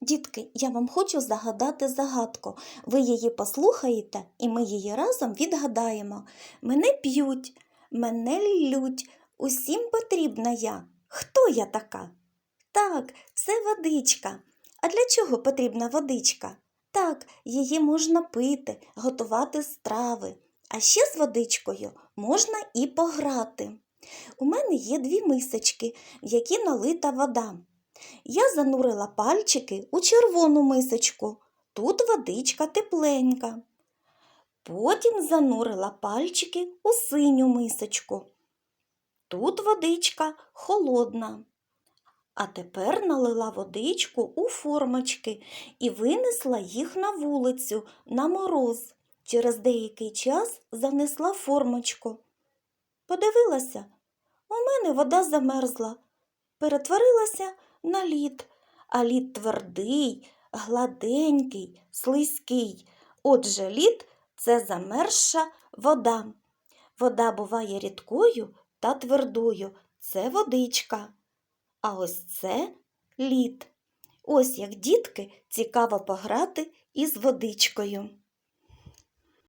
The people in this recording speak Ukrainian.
Дітки, я вам хочу загадати загадку. Ви її послухаєте, і ми її разом відгадаємо. Мене п'ють, мене лють, усім потрібна я. Хто я така? Так, це водичка. А для чого потрібна водичка? Так, її можна пити, готувати страви. А ще з водичкою можна і пограти. У мене є дві мисочки, в які налита вода. Я занурила пальчики у червону мисочку. Тут водичка тепленька. Потім занурила пальчики у синю мисочку. Тут водичка холодна. А тепер налила водичку у формочки і винесла їх на вулицю на мороз. Через деякий час занесла формочку. Подивилася, у мене вода замерзла, перетворилася на лід, а лід твердий, гладенький, слизький. Отже, лід це замерзша вода. Вода буває рідкою та твердою. Це водичка. А ось це лід. Ось як дітки цікаво пограти із водичкою.